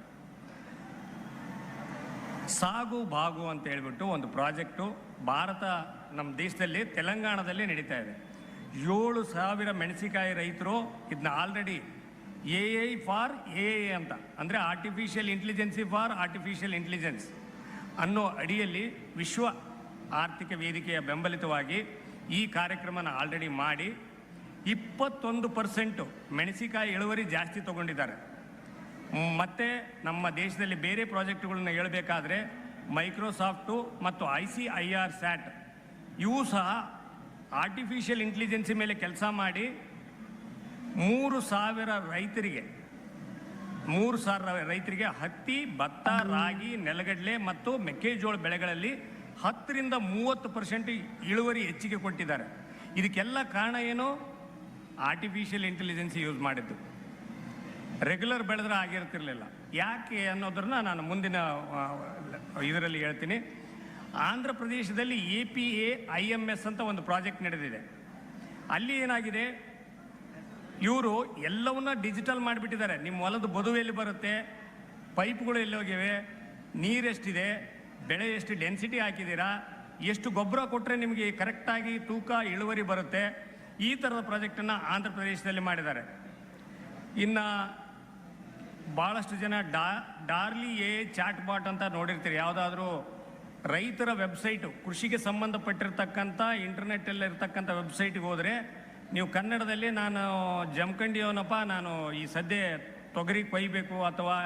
ಸಾಗು ಬಾಗು ಅಂತ ಹೇಳ್ಬಿಟ್ಟು ಒಂದು ಪ್ರಾಜೆಕ್ಟು ಭಾರತ ನಮ್ಮ ದೇಶದಲ್ಲಿ ತೆಲಂಗಾಣದಲ್ಲಿ ನಡೀತಾ ಇದೆ. ಏಳು ಸಾವಿರ ಮೆಣಸಿಕಾಯಿ ರೈತರು ಇದನ್ನ already A I for A I ಅಂತ. ಅಂದರೆ artificial intelligence for artificial intelligence ಅನ್ನೋ ಅಡಿಯಲ್ಲಿ ವಿಶ್ವ ಆರ್ಥಿಕ ವೇದಿಕೆಯ ಬೆಂಬಲಿತವಾಗಿ ಈ ಕಾರ್ಯಕ್ರಮನ ಆಲ್ರೆಡಿ ಮಾಡಿ ಇಪ್ಪತ್ತೊಂದು ಪರ್ಸೆಂಟು ಮೆಣಸಿಕಾಯಿ ಇಳುವರಿ ಜಾಸ್ತಿ ತಗೊಂಡಿದ್ದಾರೆ. ಮತ್ತೆ ನಮ್ಮ ದೇಶದಲ್ಲಿ ಬೇರೆ ಪ್ರಾಜೆಕ್ಟ್ಗಳನ್ನ ಹೇಳಬೇಕಾದ್ರೆ ಮೈಕ್ರೋಸಾಫ್ಟು ಮತ್ತು I C I R SAT. ಇವು ಸಹ ಆರ್ಟಿಫಿಷಿಯಲ್ ಇಂಟೆಲಿಜೆನ್ಸಿ ಮೇಲೆ ಕೆಲಸ ಮಾಡಿ ಮೂರು ಸಾವಿರ ರೈತರಿಗೆ, ಮೂರು ಸಾವಿರ ರೈತರಿಗೆ ಹತ್ತಿ, ಭತ್ತ, ರಾಗಿ, ನೆಲಗಡಲೆ ಮತ್ತು ಮೆಕ್ಕೆಜೋಳ ಬೆಳೆಗಳಲ್ಲಿ ಹತ್ತರಿಂದ ಮೂವತ್ತು ಪರ್ಸೆಂಟ್ ಇಳುವರಿ ಹೆಚ್ಚಿಗೆ ಕೊಟ್ಟಿದ್ದಾರೆ. ಇದಕ್ಕೆಲ್ಲ ಕಾರಣ ಏನು? ಆರ್ಟಿಫಿಷಿಯಲ್ ಇಂಟೆಲಿಜೆನ್ಸಿ ಯೂಸ್ ಮಾಡಿದ್ದು. ರೆಗ್ಯುಲರ್ ಬೆಳೆದ್ರೆ ಆಗಿರ್ತಿರ್ಲಿಲ್ಲ. ಯಾಕೆ ಅನ್ನೋದ್ರನ್ನ ನಾನು ಮುಂದಿನ ಇದರಲ್ಲಿ ಹೇಳ್ತೀನಿ. ಆಂಧ್ರ ಪ್ರದೇಶದಲ್ಲಿ A P A, I M S ಅಂತ ಒಂದು ಪ್ರಾಜೆಕ್ಟ್ ನಡೆದಿದೆ. ಅಲ್ಲಿ ಏನಾಗಿದೆ? ಇವರು ಎಲ್ಲವನ್ನ ಡಿಜಿಟಲ್ ಮಾಡಿಬಿಟ್ಟಿದ್ದಾರೆ. ನಿಮ್ಮ ಹೊಲದ ಬದುವು ಎಲ್ಲಿ ಬರುತ್ತೆ? ಪೈಪ್ಗಳು ಎಲ್ಲಿ ಹೋಗಿವೆ? ನೀರೆಷ್ಟಿದೆ ಬೆಳೆ ಎಷ್ಟು ಡೆನ್ಸಿಟಿ ಹಾಕಿದ್ದೀರಾ? ಎಷ್ಟು ಗೊಬ್ಬರ ಕೊಟ್ಟರೆ ನಿಮಗೆ ಕರೆಕ್ಟಾಗಿ ತೂಕ, ಇಳುವರಿ ಬರುತ್ತೆ? ಈ ಥರದ ಪ್ರಾಜೆಕ್ಟನ್ನು ಆಂಧ್ರ ಪ್ರದೇಶದಲ್ಲಿ ಮಾಡಿದ್ದಾರೆ. ಇನ್ನು ಭಾಳಷ್ಟು ಜನ ಡಾ, ಡಾರ್ಲಿ ಎ ಚಾಟ್ ಬಾಟ್ ಅಂತ ನೋಡಿರ್ತೀರಿ. ಯಾವುದಾದ್ರೂ ರೈತರ ವೆಬ್ಸೈಟು, ಕೃಷಿಗೆ ಸಂಬಂಧಪಟ್ಟಿರ್ತಕ್ಕಂಥ ಇಂಟರ್ನೆಟ್ಟಲ್ಲಿರ್ತಕ್ಕಂಥ ವೆಬ್ಸೈಟಿಗೆ ಹೋದರೆ ನೀವು ಕನ್ನಡದಲ್ಲಿ ನಾನು ಜಮಖಂಡಿಯವನಪ್ಪ ನಾನು ಈ ಸದ್ಯ ತೊಗರಿ ಕೊಯ್ಬೇಕು ಅಥವಾ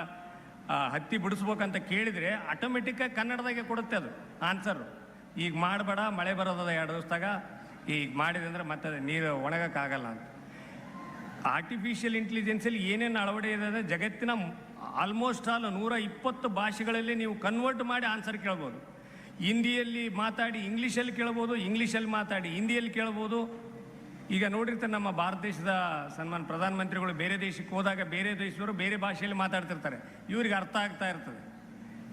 ಹತ್ತಿ ಬಿಡಿಸ್ಬೇಕಂತ ಕೇಳಿದರೆ ಆಟೋಮೆಟಿಕ್ಕಾಗಿ ಕನ್ನಡದಾಗೆ ಕೊಡುತ್ತೆ ಅದು ಆನ್ಸರು. ಈಗ ಮಾಡಬೇಡ, ಮಳೆ ಬರೋದದ ಎರಡು ದಿವಸದಾಗ, ಈಗ ಮಾಡಿದೆ ಅಂದರೆ ಮತ್ತೆ ನೀರು ಒಣಗೋಕ್ಕಾಗಲ್ಲ ಅಂತ. ಆರ್ಟಿಫಿಷಿಯಲ್ ಇಂಟೆಲಿಜೆನ್ಸಲ್ಲಿ ಏನೇನು ಅಳವಡೆ ಇದೆ ಜಗತ್ತಿನ ಆಲ್ಮೋಸ್ಟ್ ಆಲ್ ನೂರ ಇಪ್ಪತ್ತು ಭಾಷೆಗಳಲ್ಲಿ ನೀವು ಕನ್ವರ್ಟ್ ಮಾಡಿ ಆನ್ಸರ್ ಕೇಳ್ಬೋದು. ಹಿಂದಿಯಲ್ಲಿ ಮಾತಾಡಿ ಇಂಗ್ಲೀಷಲ್ಲಿ ಕೇಳ್ಬೋದು ಇಂಗ್ಲೀಷಲ್ಲಿ ಮಾತಾಡಿ ಹಿಂದಿಯಲ್ಲಿ ಕೇಳ್ಬೋದು. ಈಗ ನೋಡಿರ್ತಾರೆ ನಮ್ಮ ಭಾರತ ದೇಶದ ಸನ್ಮಾನ್ ಪ್ರಧಾನಮಂತ್ರಿಗಳು ಬೇರೆ ದೇಶಕ್ಕೆ ಹೋದಾಗ ಬೇರೆ ದೇಶದವರು ಬೇರೆ ಭಾಷೆಯಲ್ಲಿ ಮಾತಾಡ್ತಿರ್ತಾರೆ. ಇವ್ರಿಗೆ ಅರ್ಥ ಆಗ್ತಾ ಇರ್ತದೆ.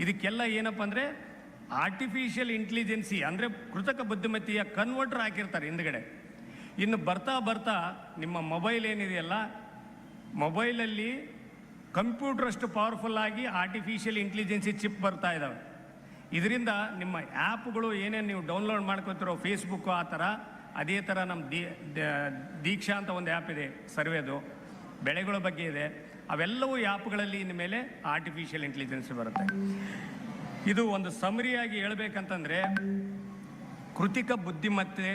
ಇದಕ್ಕೆಲ್ಲ ಏನಪ್ಪ ಅಂದರೆ ಆರ್ಟಿಫಿಷಿಯಲ್ ಇಂಟೆಲಿಜೆನ್ಸಿ ಅಂದರೆ ಕೃತಕ ಬುದ್ಧಿಮತ್ತೆಯ ಕನ್ವರ್ಟರ್ ಹಾಕಿರ್ತಾರೆ ಹಿಂದ್ಗಡೆ. ಇನ್ನು ಬರ್ತಾ ಬರ್ತಾ ನಿಮ್ಮ ಮೊಬೈಲ್ ಏನಿದೆಯಲ್ಲ, ಮೊಬೈಲಲ್ಲಿ ಕಂಪ್ಯೂಟರ್ ಅಷ್ಟು ಪವರ್ಫುಲ್ ಆಗಿ ಆರ್ಟಿಫಿಷಿಯಲ್ ಇಂಟೆಲಿಜೆನ್ಸಿ ಚಿಪ್ ಬರ್ತಾ ಇದ್ದಾವೆ ಇದರಿಂದ ನಿಮ್ಮ ಆ್ಯಪ್ಗಳು ಏನೇನು ನೀವು ಡೌನ್ಲೋಡ್ ಮಾಡ್ಕೊತಿರೋ ಫೇಸ್ಬುಕ್ ಆ ಥರ ಅದೇ ಥರ ನಮ್ಮ ದೀ ದೀಕ್ಷಾ ಅಂತ ಒಂದು ಆ್ಯಪ್ ಇದೆ, ಸರ್ವೇದು. ಬೆಳೆಗಳ ಬಗ್ಗೆ ಇದೆ. ಅವೆಲ್ಲವೂ ಆ್ಯಪ್ಗಳಲ್ಲಿ ಇನ್ನು ಮೇಲೆ ಆರ್ಟಿಫಿಷಿಯಲ್ ಇಂಟೆಲಿಜೆನ್ಸ್ ಬರುತ್ತೆ. ಇದು ಒಂದು ಸಮರಿಯಾಗಿ ಹೇಳ್ಬೇಕಂತಂದರೆ, ಕೃತಿಕ ಬುದ್ಧಿಮತ್ತೆ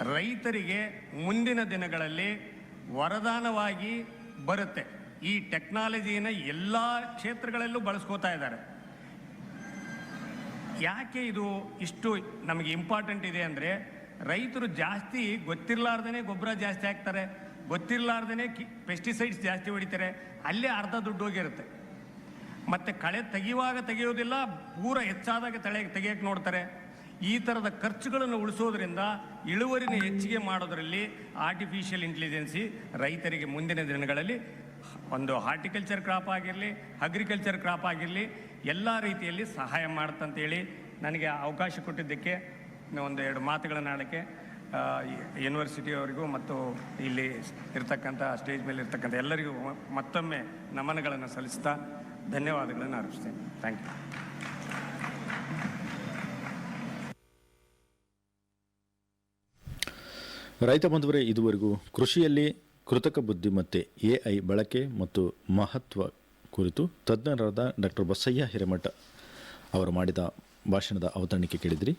ರೈತರಿಗೆ ಮುಂದಿನ ದಿನಗಳಲ್ಲಿ ವರದಾನವಾಗಿ ಬರುತ್ತೆ. ಈ ಟೆಕ್ನಾಲಜಿನ ಎಲ್ಲ ಕ್ಷೇತ್ರಗಳಲ್ಲೂ ಬಳಸ್ಕೋತಾ ಇದ್ದಾರೆ. ಯಾಕೆ ಇದು ಇಷ್ಟು ನಮಗೆ ಇಂಪಾರ್ಟೆಂಟ್ ಇದೆ ಅಂದರೆ, ರೈತರು ಜಾಸ್ತಿ ಗೊತ್ತಿರಲಾರ್ದೇ ಗೊಬ್ಬರ ಜಾಸ್ತಿ ಹಾಕ್ತಾರೆ ಗೊತ್ತಿರಲಾರ್ದೇ ಕಿ ಪೆಸ್ಟಿಸೈಡ್ಸ್ ಜಾಸ್ತಿ ಹೊಡಿತಾರೆ, ಅಲ್ಲೇ ಅರ್ಧ ದುಡ್ಡು ಹೋಗಿರುತ್ತೆ. ಮತ್ತು ಕಳೆ ತೆಗೆಯುವಾಗ ತೆಗೆಯೋದಿಲ್ಲ, ಪೂರ ಹೆಚ್ಚಾದಾಗ ತಳೆ ತೆಗೆಯೋಕೆ ನೋಡ್ತಾರೆ. ಈ ಥರದ ಖರ್ಚುಗಳನ್ನು ಉಳಿಸೋದ್ರಿಂದ ಇಳುವರಿನ ಹೆಚ್ಚಿಗೆ ಮಾಡೋದರಲ್ಲಿ ಆರ್ಟಿಫಿಷಿಯಲ್ ಇಂಟೆಲಿಜೆನ್ಸಿ ರೈತರಿಗೆ ಮುಂದಿನ ದಿನಗಳಲ್ಲಿ ಒಂದು ಹಾರ್ಟಿಕಲ್ಚರ್ ಕ್ರಾಪ್ ಆಗಿರಲಿ ಅಗ್ರಿಕಲ್ಚರ್ ಕ್ರಾಪ್ ಆಗಿರಲಿ, ಎಲ್ಲ ರೀತಿಯಲ್ಲಿ ಸಹಾಯ ಮಾಡುತ್ತಂತೇಳಿ ನನಗೆ ಅವಕಾಶ ಕೊಟ್ಟಿದ್ದಕ್ಕೆ ಒಂದು ಎರಡು ಮಾತುಗಳನ್ನು ಆಡೋಕ್ಕೆ ಯೂನಿವರ್ಸಿಟಿಯವರಿಗೂ ಮತ್ತು ಇಲ್ಲಿ ಇರ್ತಕ್ಕಂಥ ಸ್ಟೇಜ್ ಮೇಲೆ ಇರ್ತಕ್ಕಂಥ ಎಲ್ಲರಿಗೂ ಮತ್ತೊಮ್ಮೆ ನಮನಗಳನ್ನು ಸಲ್ಲಿಸ್ತಾ ಧನ್ಯವಾದಗಳನ್ನು ಅರ್ಪಿಸ್ತೇನೆ. ಥ್ಯಾಂಕ್ ಯು ರೈತ ಬಂಧುವರೇ, ಇದುವರೆಗೂ ಕೃಷಿಯಲ್ಲಿ ಕೃತಕ ಬುದ್ಧಿಮತ್ತೆ ಎ ಐ ಬಳಕೆ ಮತ್ತು ಮಹತ್ವ ಕುರಿತು ತಜ್ಞರಾದ ಡಾಕ್ಟರ್ ಬಸಯ್ಯ ಹಿರೇಮಠ ಅವರು ಮಾಡಿದ ಭಾಷಣದ ಅವತರಣಿಕೆ ಕೇಳಿದ್ರಿ.